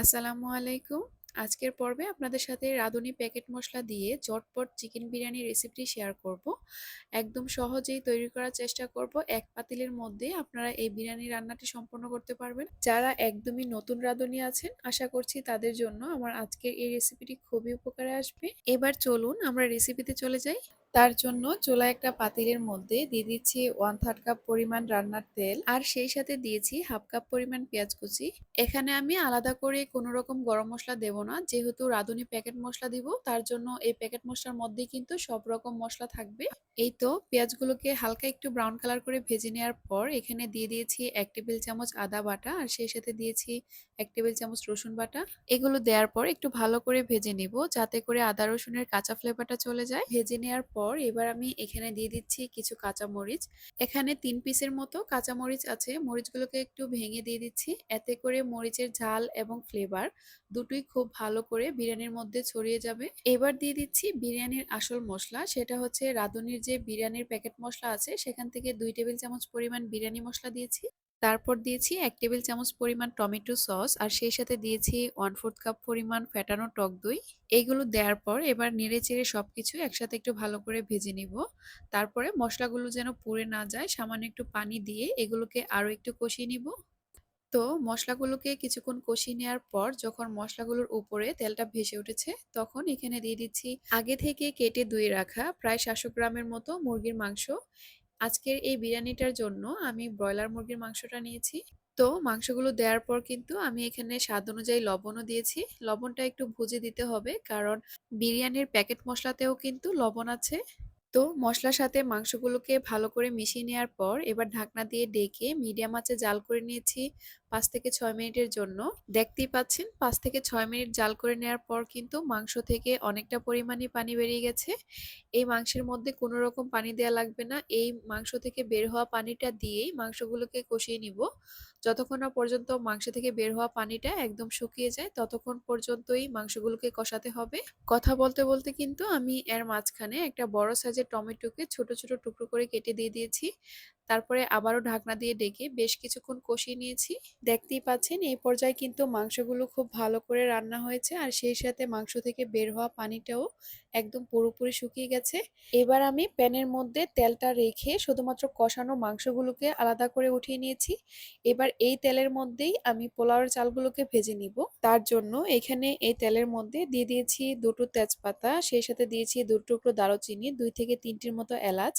আসসালামু আলাইকুম। আজকের পর্বে আপনাদের সাথে রাঁধুনি প্যাকেট মশলা দিয়ে চটপট চিকেন বিরিয়ানি রেসিপিটি শেয়ার করব। একদম সহজেই তৈরি করার চেষ্টা করব। এক পাতিলের মধ্যে আপনারা এই বিরিয়ানি রান্নাটি সম্পন্ন করতে পারবেন। যারা একদমই নতুন রাঁধুনি আছেন, আশা করছি তাদের জন্য আমার আজকের এই রেসিপিটি খুবই উপকারে আসবে। এবার চলুন আমরা রেসিপিতে চলে যাই। তার জন্য চুলায় একটা পাতিলের মধ্যে দিয়ে দিচ্ছি ওয়ান থার্ড কাপ পরিমাণ রান্নার তেল আর সেই সাথে দিয়েছি হাফ কাপ পরিমাণ পেঁয়াজ কুচি। এখানে আমি আলাদা করে কোনো রকম গরম মশলা দেব না, যেহেতু রাঁধুনি প্যাকেট মশলা দিব, তার জন্য এই প্যাকেট মশলার মধ্যে কিন্তু সব রকম মশলা থাকবে। এই তো পেঁয়াজগুলোকে হালকা একটু ব্রাউন কালার করে ভেজে নেওয়ার পর এখানে দিয়ে দিয়েছি এক টেবিল চামচ আদা বাটা আর সেই সাথে দিয়েছি এক টেবিল চামচ রসুন বাটা। এগুলো দেওয়ার পর একটু ভালো করে ভেজে নিব, যাতে করে আদা রসুনের কাঁচা ফ্লেভারটা চলে যায়। ভেজে নেওয়ার পর এবার আমি এখানে দিয়ে দিচ্ছি কিছু কাঁচা মরিচ এখানে তিন পিসের মতো কাঁচা মরিচ আছে। মরিচগুলোকে একটু ভেঙে দিয়ে দিচ্ছি। এতে করে মরিচের ঝাল এবং ফ্লেভার দুটোই খুব ভালো করে বিরিয়ানির মধ্যে ছড়িয়ে যাবে। এবার দিয়ে দিচ্ছি বিরিয়ানির আসল মশলা। সেটা হচ্ছে রাঁধুনির যে বিরিয়ানির প্যাকেট মশলা আছে, সেখান থেকে দুই টেবিল চামচ পরিমাণ বিরিয়ানি মশলা দিয়েছি। তারপর দিয়েছি এক টেবিল চামচ পরিমাণ টমেটো সস আর সেই সাথে দিয়েছি ওয়ান ফোর্থ কাপ পরিমাণ ফ্যাটানো টক দই। এইগুলো দেওয়ার পর এবার নেড়ে চেড়ে সবকিছু একসাথে একটু ভালো করে ভেজে নিব। তারপরে মশলাগুলো যেন পুড়ে না যায়, সামান্য একটু পানি দিয়ে এগুলোকে আরও একটু কষিয়ে নিব। তো মশলাগুলোকে কিছুক্ষণ কষিয়ে নেওয়ার পর যখন মশলাগুলোর উপরে তেলটা ভেসে উঠেছে, তখন এখানে দিয়ে দিচ্ছি আগে থেকে কেটে ধুয়ে রাখা প্রায় সাতশো গ্রামের মতো মুরগির মাংস। আজকের এই বিরিয়ানিটার জন্য আমি ব্রয়লার মুরগির মাংসটা নিয়েছি। তো মাংসগুলো দেওয়ার পর কিন্তু আমি এখানে স্বাদ অনুযায়ী লবণও দিয়েছি। লবণটা একটু ভুজে দিতে হবে কারণ বিরিয়ানির প্যাকেট মশলাতেও কিন্তু লবণ আছে। তো মশলার সাথে মাংসগুলোকে ভালো করে মিশিয়ে নেওয়ার পর এবার ঢাকনা দিয়ে ডেকে মিডিয়াম আঁচে জাল করে নিয়েছি। পাঁচ থেকে ছয় মিনিটের জন্য। দেখতেই পাচ্ছেন, পাঁচ থেকে ছয় মিনিট জাল করে নেওয়ার পর কিন্তু মাংস থেকে অনেকটা পরিমাণে পানি বেরিয়ে গেছে। এই মাংসের মধ্যে কোনো রকম পানি দেওয়া লাগবে না। এই মাংস থেকে বের হওয়া পানিটা দিয়েই মাংসগুলোকে কষিয়ে নিব। যতক্ষণ না পর্যন্ত মাংস থেকে বের হওয়া পানিটা একদম শুকিয়ে যায়, ততক্ষণ পর্যন্তই মাংসগুলোকে কষাতে হবে। কথা বলতে বলতে কিন্তু আমি এর মাঝখানে একটা বড় সাইজের টমেটোকে ছোট ছোট টুকরো করে কেটে দিয়ে দিয়েছি। তারপরে আবারও ঢাকনা দিয়ে ডেকে বেশ কিছুক্ষণ কষিয়ে নিয়েছি। দেখতেই পাচ্ছেন, এই পর্যায়ে কিন্তু মাংসগুলো খুব ভালো করে রান্না হয়েছে আর সেই সাথে মাংস থেকে বের হওয়া পানিটাও একদম পুরোপুরি শুকিয়ে গেছে। এবার আমি প্যানের মধ্যে তেলটা রেখে শুধুমাত্র কষানো মাংসগুলোকে আলাদা করে উঠিয়ে নিয়েছি। এবার এই তেলের মধ্যেই আমি পোলাওয়ের চালগুলোকে ভেজে নিব। তার জন্য এখানে এই তেলের মধ্যে দিয়ে দিয়েছি দুটো তেজপাতা, সেই সাথে দিয়েছি দু টুকরো দারুচিনি, দুই থেকে তিনটির মতো এলাচ,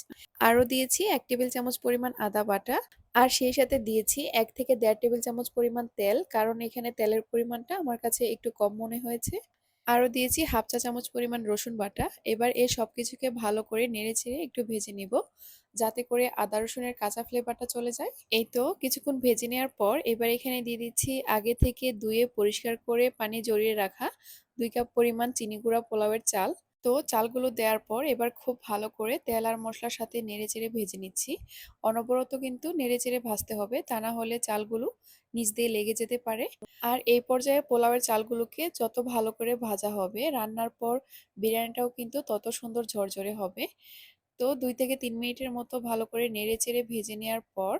আরও দিয়েছি এক টেবিল চামচ পরিমাণ আদা বাটা, আর সেই সাথে দিয়েছি এক থেকে দেড় টেবিল চামচ পরিমাণ তেল, কারণ এখানে তেলের পরিমাণটা আমার কাছে একটু কম মনে হয়েছে। আরও দিয়েছি হাফ চা চামচ পরিমাণ রসুন বাটা। এবার এই সব কিছুকে ভালো করে নেড়ে ছেড়ে একটু ভেজে নিব, যাতে করে আদা রসুনের কাঁচা ফ্লেভারটা চলে যায়। এই তো কিছুক্ষণ ভেজে নেওয়ার পর এবার এখানে দিয়ে দিচ্ছি আগে থেকে ধুয়ে পরিষ্কার করে পানি জড়িয়ে রাখা দুই কাপ পরিমাণ চিনি গুঁড়া পোলাওয়ের চাল। তো চালগুলো দেওয়ার পর এবার খুব ভালো করে তেল আর মশলার সাথে নেড়ে চেড়ে ভেজে নিচ্ছি। অনবরত কিন্তু নেড়ে চেড়ে ভাজতে হবে, তা না হলে চালগুলো নিচ দিয়ে লেগে যেতে পারে। আর এই পর্যায়ে পোলাওয়ের চালগুলোকে যত ভালো করে ভাজা হবে, রান্নার পর বিরিয়ানিটাও কিন্তু তত সুন্দর ঝরঝরে হবে। তো দুই থেকে তিন মিনিটের মতো ভালো করে নেড়ে চেড়ে ভেজে নেওয়ার পর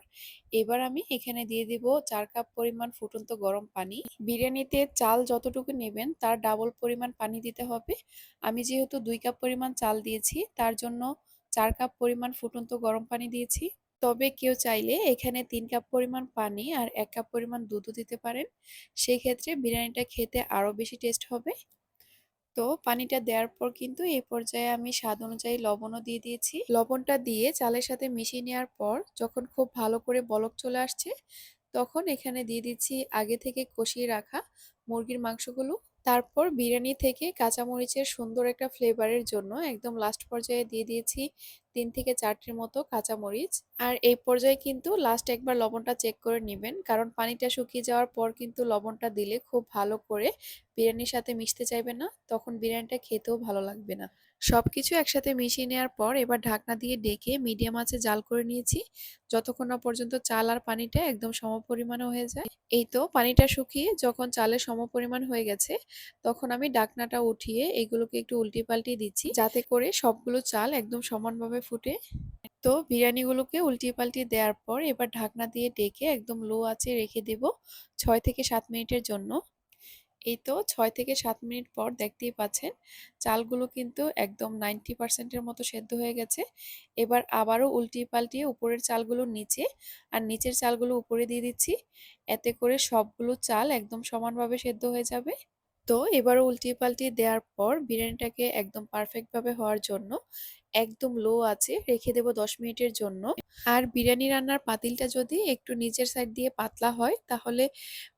এবার আমি এখানে দিয়ে দিব চার কাপ পরিমাণ ফুটন্ত গরম পানি। বিরিয়ানিতে চাল যতটুকু নেবেন তার ডাবল পরিমাণ পানি দিতে হবে। আমি যেহেতু দুই কাপ পরিমাণ চাল দিয়েছি, তার জন্য চার কাপ পরিমাণ ফুটন্ত গরম পানি দিয়েছি। তবে কেউ চাইলে এখানে তিন কাপ পরিমাণ পানি আর এক কাপ পরিমাণ দুধও দিতে পারেন। সেই ক্ষেত্রে বিরিয়ানিটা খেতে আরও বেশি টেস্ট হবে। তো পানিটা দেওয়ার পর কিন্তু এই পর্যায়ে আমি স্বাদ অনুযায়ী লবণও দিয়ে দিয়েছি। লবণটা দিয়ে চালের সাথে মিশিয়ে নেওয়ার পর যখন খুব ভালো করে বলক চলে আসছে, তখন এখানে দিয়ে দিচ্ছি আগে থেকে কষিয়ে রাখা মুরগির মাংসগুলো। তারপর বিরিয়ানি থেকে কাঁচামরিচের সুন্দর একটা ফ্লেভারের জন্য একদম লাস্ট পর্যায়ে দিয়ে দিয়েছি তিন থেকে চারটির মতো কাঁচামরিচ। আর এই পর্যায়ে কিন্তু লাস্ট একবার লবণটা চেক করে নেবেন, কারণ পানিটা শুকিয়ে যাওয়ার পর কিন্তু লবণটা দিলে খুব ভালো করে বিরিয়ানির সাথে মিশতে চাইবে না, তখন বিরিয়ানিটা খেতেও ভালো লাগবে না। সবকিছু একসাথে মিশিয়ে নেওয়ার পর এবার ঢাকনা দিয়ে ডেকে মিডিয়াম আঁচে জাল করে নিয়েছি। যতক্ষণ না পর্যন্ত চাল আর পানিটা একদম সমপরিমাণে হয়ে যায়। এই তো পানিটা শুকিয়ে যখন চালের সমপরিমাণ হয়ে গেছে, তখন আমি ডাকনাটা উঠিয়ে এগুলোকে একটু উল্টি পাল্টি দিচ্ছি, যাতে করে সবগুলো চাল একদম সমানভাবে ফুটে। তো বিরিয়ানিগুলোকে উল্টিয়ে পাল্টিয়ে দেওয়ার পর এবার ঢাকনা দিয়ে ডেকে একদম লো আঁচে রেখে দেব ছয় থেকে সাত মিনিটের জন্য। এই তো ছয় থেকে সাত মিনিট পর দেখতেই পাচ্ছেন, চালগুলো কিন্তু একদম 90% এর মতো সেদ্ধ হয়ে গেছে। এবার আবারও উল্টিয়ে পাল্টিয়ে উপরের চালগুলো নিচে আর নিচের চালগুলো উপরে দিয়ে দিচ্ছি। এতে করে সবগুলো চাল একদম সমানভাবে সেদ্ধ হয়ে যাবে। তো এবারও উল্টিয়ে পাল্টিয়ে দেওয়ার পর বিরিয়ানিটাকে একদম পারফেক্টভাবে হওয়ার জন্য একদম লো আছে, রেখে দেব ১০ মিনিটের জন্য। আর বিরিয়ানি রান্নার পাতিলটা যদি একটু নিচের সাইড দিয়ে পাতলা হয়, তাহলে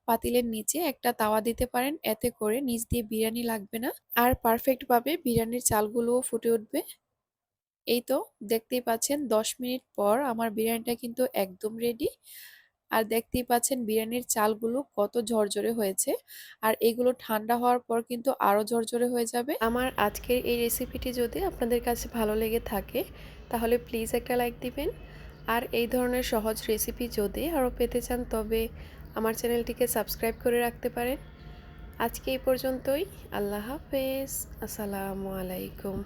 পাতিলের নিচে একটা তাওয়া দিতে পারেন। এতে করে নিচ দিয়ে বিরিয়ানি লাগবে না। আর পারফেক্টভাবে বিরিয়ানির চালগুলোও ফুটে উঠবে। এই তো, দেখতেই পাচ্ছেন ১০ মিনিট পর আমার বিরিয়ানিটা কিন্তু একদম রেডি আর দেখতেই পাচ্ছেন বিরিয়ানির চালগুলো কত ঝরঝরে হয়েছে। আর এগুলো ঠান্ডা হওয়ার পর কিন্তু আরও ঝরঝরে হয়ে যাবে। আমার আজকের এই রেসিপিটি যদি আপনাদের কাছে ভালো লেগে থাকে, তাহলে প্লিজ একটা লাইক দিবেন। আর এই ধরনের সহজ রেসিপি যদি আরও পেতে চান, তবে আমার চ্যানেলটিকে সাবস্ক্রাইব করে রাখতে পারেন। আজকে এই পর্যন্তই। আল্লাহ হাফেজ। আসসালামু আলাইকুম।